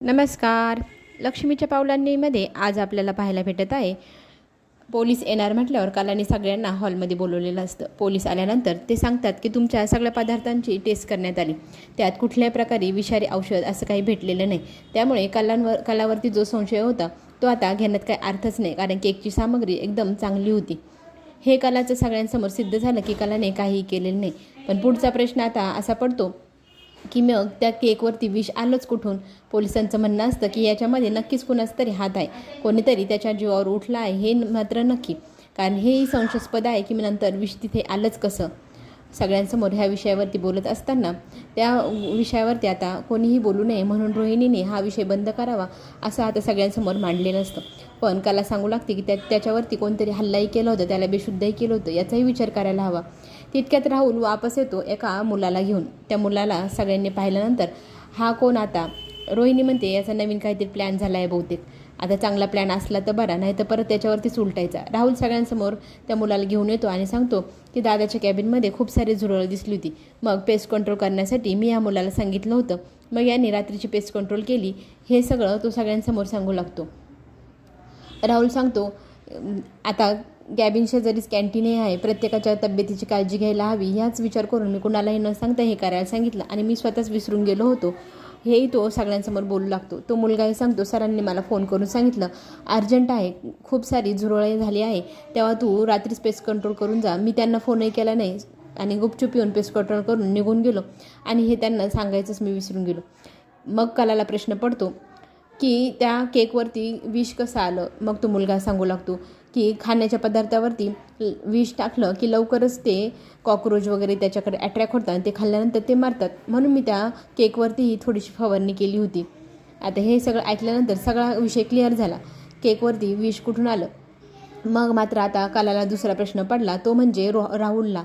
नमस्कार. लक्ष्मीच्या पावलांनीमध्ये आज आपल्याला पाहायला भेटत आहे. पोलीस येणार म्हटल्यावर कालाने सगळ्यांना हॉलमध्ये बोलवलेलं असतं. पोलीस आल्यानंतर ते सांगतात की तुमच्या सगळ्या पदार्थांची टेस्ट करण्यात आली. त्यात कुठल्याही प्रकारे विषारी औषध असं काही भेटलेलं नाही. त्यामुळे कलांवर कलावरती जो संशय होता तो आता घेण्यात काही अर्थच नाही कारण केकची सामग्री एकदम चांगली होती. हे कलाचं सगळ्यांसमोर सिद्ध झालं की कलाने काहीही केलेलं नाही. पण पुढचा प्रश्न आता असा पडतो की मग त्या केकवरती विष आलंच कुठून? पोलिसांचं म्हणणं असतं की याच्यामध्ये नक्कीच कुणाचा तरी हात आहे. कोणीतरी त्याच्या जीवावर उठला आहे हे मात्र नक्की. कारण हेही संशयास्पद आहे की नंतर विष तिथे आलंच कसं? सगळ्यांसमोर ह्या विषयावरती बोलत असताना त्या विषयावरती आता कोणीही बोलू नये म्हणून रोहिणीने हा विषय बंद करावा असं आता सगळ्यांसमोर मांडलेलं असतं. पण कला सांगू लागते की त्या त्याच्यावरती कोणतरी हल्लाही केला होता त्याला बेशुद्धही केलं होतं याचाही विचार करायला हवा. तितक्यात राहुल वापस येतो एका मुलाला घेऊन. त्या मुलाला सगळ्यांनी पाहिल्यानंतर हा कोण आता? रोहिणी म्हणते याचा नवीन काहीतरी प्लॅन झाला आहे बहुतेक. आता चांगला प्लॅन असला तर बरा नाही तर परत त्याच्यावरतीच उलटायचा. राहुल सगळ्यांसमोर त्या मुलाला घेऊन येतो आणि सांगतो की दादाच्या कॅबिनमध्ये खूप सारी झुरळं दिसली होती. मग पेस्ट कंट्रोल करण्यासाठी मी या मुलाला सांगितलं होतं. मग यांनी रात्रीची पेस्ट कंट्रोल केली. हे सगळं तो सगळ्यांसमोर सांगू लागतो. राहुल सांगतो आता गॅबिन शेजारीच कॅन्टीनही आहे प्रत्येकाच्या तब्येतीची काळजी घ्यायला हवी ह्याच विचार करून मी कुणालाही न सांगता हे करायला सांगितलं आणि मी स्वतःच विसरून गेलो होतो. हेही तो सगळ्यांसमोर बोलू लागतो. तो मुलगाही सांगतो सरांनी मला फोन करून सांगितलं अर्जंट आहे खूप सारी झुरळे झाली आहे तेव्हा तू रात्री स्पेस कंट्रोल करून जा. मी त्यांना फोनही केला नाही आणि गुपचूप येऊन पेस कंट्रोल करून निघून गेलो आणि हे त्यांना सांगायचंच मी विसरून गेलो. मग कलाला प्रश्न पडतो की त्या केकवरती विष कसं आलं? मग तो मुलगा सांगू लागतो की खाण्याच्या पदार्थावरती विष टाकलं की लवकरच ते कॉक्रोच वगैरे त्याच्याकडे अट्रॅक्ट होतात आणि ते खाल्ल्यानंतर ते मारतात. म्हणून मी त्या केकवरतीही थोडीशी फवारणी केली होती. आता हे सगळं ऐकल्यानंतर सगळा विषय क्लिअर झाला. केकवरती विष कुठून आलं? मग मात्र आता कालाला दुसरा प्रश्न पडला तो म्हणजे रो राहुलला.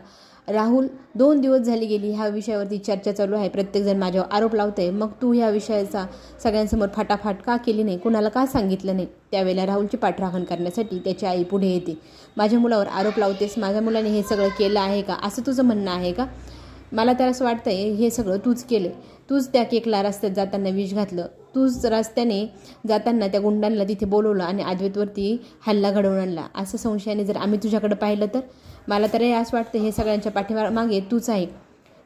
राहुल दोन दिवस झाली गेली ह्या विषयावरती चर्चा चालू आहे. प्रत्येकजण माझ्यावर आरोप लावतंय मग तू ह्या विषयाचा सगळ्यांसमोर फाटाफाट का केली नाही? कुणाला का सांगितलं नाही? त्यावेळेला राहुलची पाठराखण करण्यासाठी त्याची आई पुढे येते. माझ्या मुलावर आरोप लावतेस? माझ्या मुलाने हे सगळं केलं आहे का? असं तुझं म्हणणं आहे का? मला तर असं वाटतं आहे हे सगळं तूच केलं तूच त्या केकला रस्त्यात जाताना विष घातलं. तूच रस्त्याने जाताना त्या गुंडांना तिथे बोलवलं आणि अद्वैतवरती हल्ला घडवून आणला. असं संशयाने जर आम्ही तुझ्याकडे पाहिलं तर मला तर हे असं वाटतं हे सगळ्यांच्या पाठीमाग मागे तूच आहे.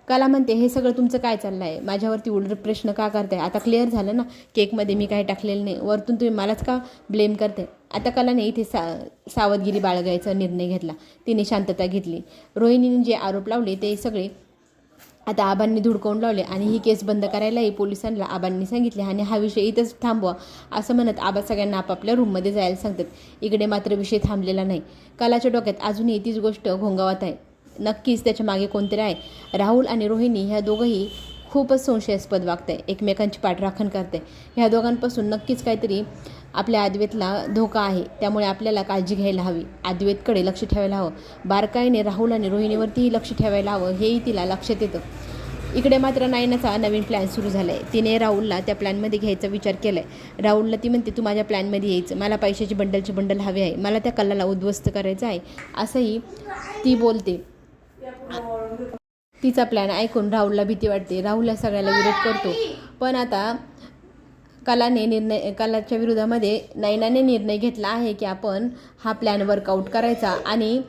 काला म्हणते हे सगळं तुमचं काय चाललं आहे माझ्यावरती उलट प्रश्न का करताय? आता क्लिअर झालं ना? केकमध्ये मी काही टाकलेलं नाही. वरतून तुम्ही मलाच का ब्लेम करते आता कलाने इथे सा सावधगिरी बाळगायचा निर्णय घेतला. तिने शांतता घेतली. रोहिणीने जे आरोप लावले ते सगळे आता आबांनी धुडकावून लावले आणि ही केस बंद करायलाही पोलिसांना आबांनी सांगितले आणि हा विषय इथंच थांबवा असं म्हणत आबा सगळ्यांना आपापल्या रूममध्ये जायला सांगतात. इकडे मात्र विषय थांबलेला नाही. कालाच्या डोक्यात अजूनही तीच गोष्ट घोंगावत आहे. नक्कीच त्याच्यामागे कोणतरी आहे. राहुल आणि रोहिणी ह्या दोघंही खूपच संशयास्पद वागते आहे एकमेकांची पाठराखण करते ह्या दोघांपासून नक्कीच काहीतरी आपल्या अद्वैतला धोका आहे. त्यामुळे आपल्याला काळजी घ्यायला हवी. अद्वैतकडे लक्ष ठेवायला हवं. बारकाईने राहुल आणि रोहिणीवरतीही लक्ष ठेवायला हवं. हेही तिला लक्षात येतं. इकडे मात्र नायनाचा नवीन प्लॅन सुरू झाला आहे तिने राहुलला त्या प्लॅनमध्ये घ्यायचा विचार केला आहे राहुलला ती म्हणते तू माझ्या प्लॅनमध्ये यायचं. मला पैशाची बंडलची बंडल हवी आहे. मला त्या कल्लाला उद्ध्वस्त करायचं आहे. असंही ती बोलते. तिचा प्लॅन ऐकून राहुलला भीती वाटते. राहुल या सगळ्याला विरोध करतो. पण आता कलाने निर्णय कलाच्या विरोधामध्ये नयनाने निर्णय घेतला आहे की आपण हा प्लॅन वर्कआउट करायचा आणि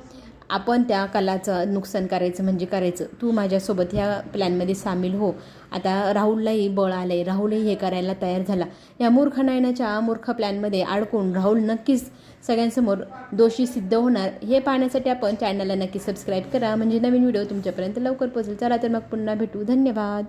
आपण त्या कलाचं नुकसान करायचं म्हणजे करायचं. तू माझ्यासोबत ह्या प्लॅनमध्ये सामील हो. आता राहुललाही बळ आलं आहे राहुलही हे करायला तयार झाला. या मूर्ख नयनाच्या मूर्ख प्लॅनमध्ये अडकून राहुल नक्कीच सगळ्यांसमोर दोषी सिद्ध होणार. हे पाहण्यासाठी आपण चॅनलला नक्की सबस्क्राईब करा. म्हणजे नवीन व्हिडिओ तुमच्यापर्यंत लवकर पोहोचेल. चला तर मग पुन्हा भेटू. धन्यवाद.